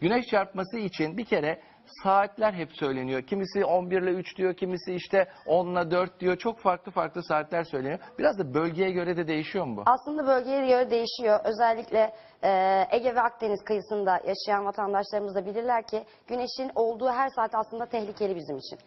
Güneş çarpması için bir kere saatler hep söyleniyor. Kimisi 11 ile 3 diyor, kimisi işte 10 ile 4 diyor. Çok farklı farklı saatler söyleniyor. Biraz da bölgeye göre de değişiyor mu bu? Aslında bölgeye göre değişiyor. Özellikle e, Ege ve Akdeniz kıyısında yaşayan vatandaşlarımız da bilirler ki güneşin olduğu her saat aslında tehlikeli bizim için.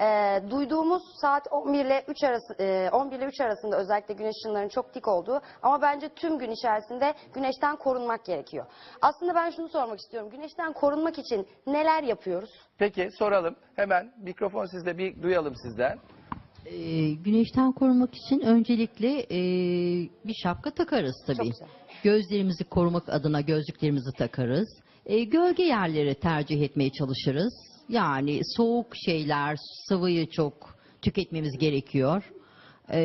E, duyduğumuz saat 11 ile 3 arası e, 11 ile 3 arasında özellikle güneş ışınlarının çok dik olduğu ama bence tüm gün içerisinde güneşten korunmak gerekiyor. Aslında ben şunu sormak istiyorum. Güneşten korunmak için neler yapıyoruz? Peki soralım. Hemen mikrofon sizde bir duyalım sizden. Ee, güneşten korunmak için öncelikle e, bir şapka takarız tabii. Güzel. Gözlerimizi korumak adına gözlüklerimizi takarız. E, gölge yerleri tercih etmeye çalışırız. Yani soğuk şeyler, sıvıyı çok tüketmemiz gerekiyor. E,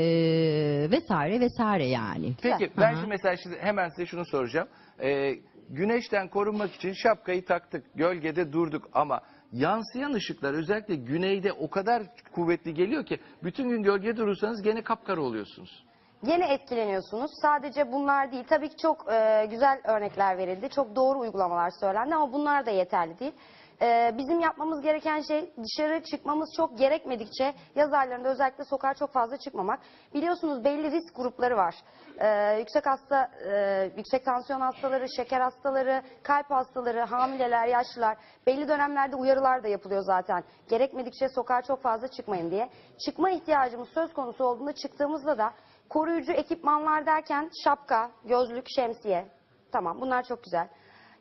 vesaire vesaire yani. Peki Hı ben hı. şimdi mesela size, hemen size şunu soracağım. Ee, güneşten korunmak için şapkayı taktık, gölgede durduk ama yansıyan ışıklar özellikle güneyde o kadar kuvvetli geliyor ki bütün gün gölgede durursanız gene kapkara oluyorsunuz. Gene etkileniyorsunuz. Sadece bunlar değil. Tabii ki çok e, güzel örnekler verildi. Çok doğru uygulamalar söylendi ama bunlar da yeterli değil. E, bizim yapmamız gereken şey dışarı çıkmamız çok gerekmedikçe yaz aylarında özellikle sokağa çok fazla çıkmamak. Biliyorsunuz belli risk grupları var. E, yüksek hasta, e, yüksek tansiyon hastaları, şeker hastaları, kalp hastaları, hamileler, yaşlılar. Belli dönemlerde uyarılar da yapılıyor zaten. Gerekmedikçe sokağa çok fazla çıkmayın diye. Çıkma ihtiyacımız söz konusu olduğunda çıktığımızda da koruyucu ekipmanlar derken şapka, gözlük, şemsiye. Tamam bunlar çok güzel.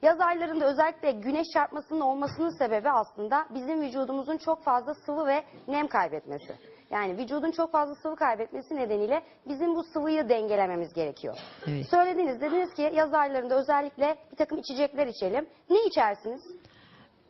Yaz aylarında özellikle güneş çarpmasının olmasının sebebi aslında bizim vücudumuzun çok fazla sıvı ve nem kaybetmesi. Yani vücudun çok fazla sıvı kaybetmesi nedeniyle bizim bu sıvıyı dengelememiz gerekiyor. Evet. Söylediniz dediniz ki yaz aylarında özellikle bir takım içecekler içelim. Ne içersiniz?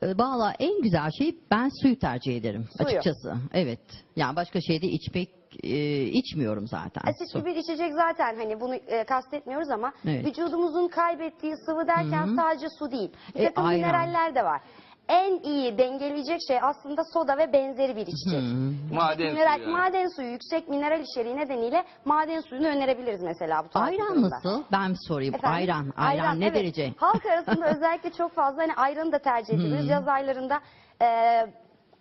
E, Valla en güzel şey ben suyu tercih ederim Suyu. açıkçası. Evet. Yani başka şeyde içmek e, içmiyorum zaten. Asitli Su. bir içecek zaten hani bunu e, kastetmiyoruz ama Evet. vücudumuzun kaybettiği sıvı derken sadece su değil. Bir E, takım ayran. mineraller de var. En iyi dengeleyecek şey aslında soda ve benzeri bir içecek. Maden Mineral, suyu yani. Maden suyu yüksek mineral içeriği nedeniyle maden suyunu önerebiliriz mesela bu tarz bir Ayran durumda. nasıl? Ben bir sorayım. Efendim? Ayran. Ayran, ne evet. derece? Halk arasında özellikle çok fazla hani ayranı da tercih ediyoruz. Yaz aylarında e,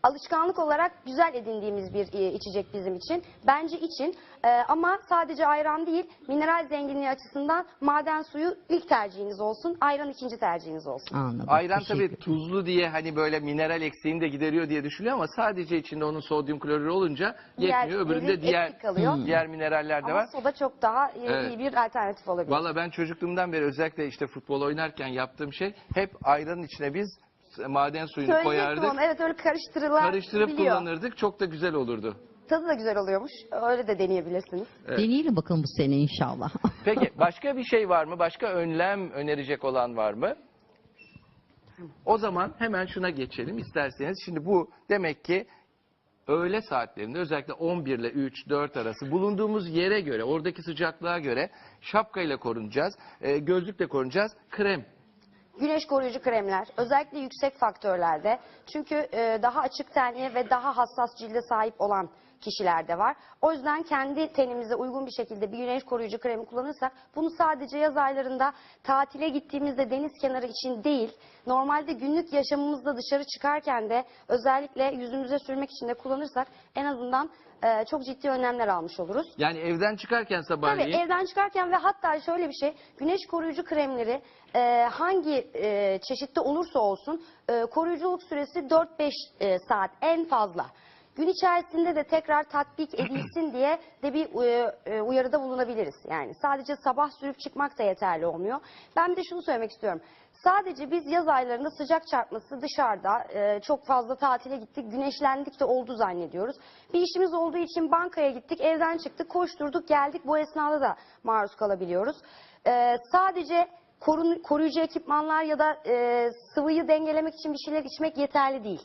alışkanlık olarak güzel edindiğimiz bir e, içecek bizim için. Bence için E, ama sadece ayran değil mineral zenginliği açısından maden suyu ilk tercihiniz olsun. Ayran ikinci tercihiniz olsun. Anladım. Ayran Teşekkür tabii ederim. tuzlu diye hani böyle mineral eksiğini de gideriyor diye düşünülüyor ama sadece içinde onun sodyum klorürü olunca yetmiyor. Diğerleri Öbüründe diğer eksik kalıyor. diğer mineraller de Ama var. soda çok daha e, Evet. iyi bir alternatif olabilir. Valla ben çocukluğumdan beri özellikle işte futbol oynarken yaptığım şey hep ayranın içine biz maden suyunu Söyleyecektim koyardık. onu. Evet öyle karıştırılar. Karıştırıp biliyor. kullanırdık. Çok da güzel olurdu. Tadı da güzel oluyormuş. Öyle de deneyebilirsiniz. Evet. Deneyelim bakalım bu sene inşallah. Peki başka bir şey var mı? Başka önlem önerecek olan var mı? O zaman hemen şuna geçelim isterseniz. Şimdi bu demek ki öğle saatlerinde özellikle 11 ile 3, 4 arası bulunduğumuz yere göre, oradaki sıcaklığa göre şapkayla korunacağız, e, gözlükle korunacağız, krem. Güneş koruyucu kremler özellikle yüksek faktörlerde. Çünkü e, daha açık tenli ve daha hassas cilde sahip olan kişilerde var. O yüzden kendi tenimize uygun bir şekilde bir güneş koruyucu kremi kullanırsak bunu sadece yaz aylarında tatile gittiğimizde deniz kenarı için değil normalde günlük yaşamımızda dışarı çıkarken de özellikle yüzümüze sürmek için de kullanırsak en azından e, çok ciddi önlemler almış oluruz. Yani evden çıkarken Tabii sabahleyin evden çıkarken ve hatta şöyle bir şey güneş koruyucu kremleri e, hangi e, çeşitte olursa olsun e, koruyuculuk süresi 4-5 e, saat en fazla. Gün içerisinde de tekrar tatbik edilsin diye de bir e, e, uyarıda bulunabiliriz. Yani sadece sabah sürüp çıkmak da yeterli olmuyor. Ben de şunu söylemek istiyorum. Sadece biz yaz aylarında sıcak çarpması dışarıda e, çok fazla tatile gittik, güneşlendik de oldu zannediyoruz. Bir işimiz olduğu için bankaya gittik, evden çıktık, koşturduk, geldik. Bu esnada da maruz kalabiliyoruz. E, sadece korun, koruyucu ekipmanlar ya da e, sıvıyı dengelemek için bir şeyler içmek yeterli değil.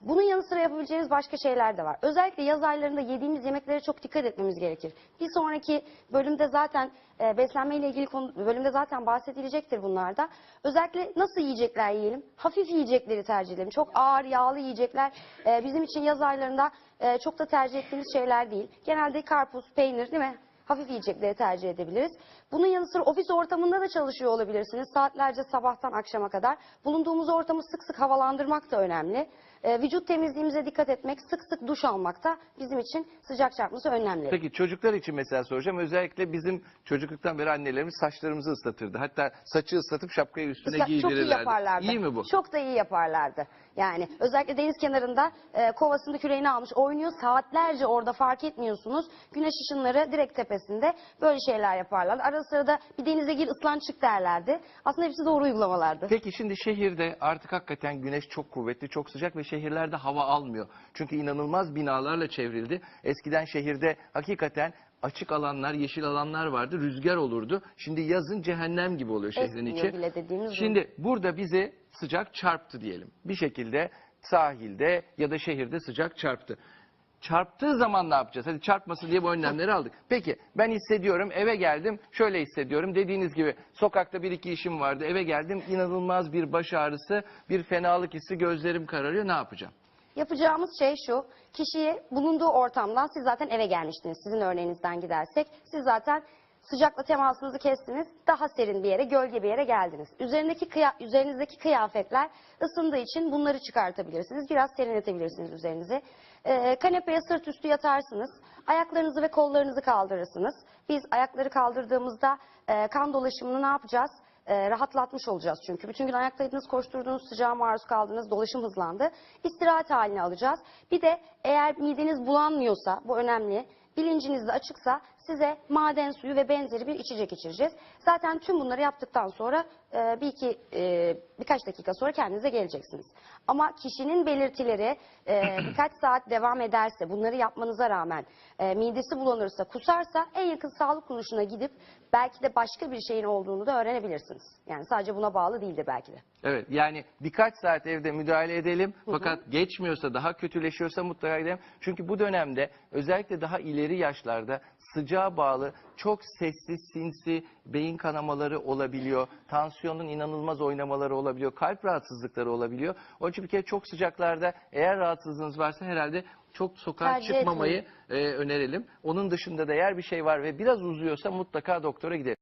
Bunun yanı sıra yapabileceğimiz başka şeyler de var. Özellikle yaz aylarında yediğimiz yemeklere çok dikkat etmemiz gerekir. Bir sonraki bölümde zaten e, beslenmeyle ilgili konu, bölümde zaten bahsedilecektir bunlarda. Özellikle nasıl yiyecekler yiyelim? Hafif yiyecekleri tercih edelim. Çok ağır yağlı yiyecekler e, bizim için yaz aylarında e, çok da tercih ettiğimiz şeyler değil. Genelde karpuz, peynir değil mi? hafif yiyecekleri tercih edebiliriz. Bunun yanı sıra ofis ortamında da çalışıyor olabilirsiniz. Saatlerce sabahtan akşama kadar. Bulunduğumuz ortamı sık sık havalandırmak da önemli. Ee, vücut temizliğimize dikkat etmek, sık sık duş almak da bizim için sıcak çarpması önemli. Peki çocuklar için mesela soracağım. Özellikle bizim çocukluktan beri annelerimiz saçlarımızı ıslatırdı. Hatta saçı ıslatıp şapkayı üstüne Islak- çok iyi giydirirlerdi. yaparlardı. İyi mi bu? Çok da iyi yaparlardı. Yani özellikle deniz kenarında e, kovasında küreğini almış oynuyor. Saatlerce orada fark etmiyorsunuz. Güneş ışınları direkt tepesinde böyle şeyler yaparlardı. Ara sıra da bir denize gir ıslan çık derlerdi. Aslında hepsi doğru uygulamalardı. Peki şimdi şehirde artık hakikaten güneş çok kuvvetli, çok sıcak ve şehirlerde hava almıyor. Çünkü inanılmaz binalarla çevrildi. Eskiden şehirde hakikaten açık alanlar, yeşil alanlar vardı. Rüzgar olurdu. Şimdi yazın cehennem gibi oluyor şehrin Esmiyor içi. bile dediğimiz gibi. Şimdi burada bizi sıcak çarptı diyelim. Bir şekilde sahilde ya da şehirde sıcak çarptı. Çarptığı zaman ne yapacağız? Hadi çarpmasın diye bu önlemleri aldık. Peki ben hissediyorum eve geldim şöyle hissediyorum. Dediğiniz gibi sokakta bir iki işim vardı eve geldim inanılmaz bir baş ağrısı bir fenalık hissi gözlerim kararıyor ne yapacağım? Yapacağımız şey şu, kişiyi bulunduğu ortamdan, siz zaten eve gelmiştiniz, sizin örneğinizden gidersek, siz zaten sıcakla temasınızı kestiniz, daha serin bir yere, gölge bir yere geldiniz. Üzerindeki kıya, üzerinizdeki kıyafetler ısındığı için bunları çıkartabilirsiniz, biraz serinletebilirsiniz üzerinizi. Ee, kanepeye sırt üstü yatarsınız, ayaklarınızı ve kollarınızı kaldırırsınız. Biz ayakları kaldırdığımızda e, kan dolaşımını ne yapacağız? e, rahatlatmış olacağız çünkü. Bütün gün ayaktaydınız, koşturdunuz, sıcağa maruz kaldınız, dolaşım hızlandı. İstirahat haline alacağız. Bir de eğer mideniz bulanmıyorsa, bu önemli, bilinciniz de açıksa size maden suyu ve benzeri bir içecek içireceğiz. Zaten tüm bunları yaptıktan sonra e, bir iki e, birkaç dakika sonra kendinize geleceksiniz. Ama kişinin belirtileri e, birkaç saat devam ederse, bunları yapmanıza rağmen e, midesi bulanırsa, kusarsa en yakın sağlık kuruluşuna gidip belki de başka bir şeyin olduğunu da öğrenebilirsiniz. Yani sadece buna bağlı değildir belki de. Evet yani birkaç saat evde müdahale edelim fakat geçmiyorsa daha kötüleşiyorsa mutlaka gidelim. Çünkü bu dönemde özellikle daha ileri yaşlarda sıcağa bağlı çok sessiz sinsi beyin kanamaları olabiliyor. Tansiyonun inanılmaz oynamaları olabiliyor. Kalp rahatsızlıkları olabiliyor. Onun için bir kere çok sıcaklarda eğer rahatsızlığınız varsa herhalde çok sokağa Tercih çıkmamayı e, önerelim. Onun dışında da eğer bir şey var ve biraz uzuyorsa mutlaka doktora gidelim.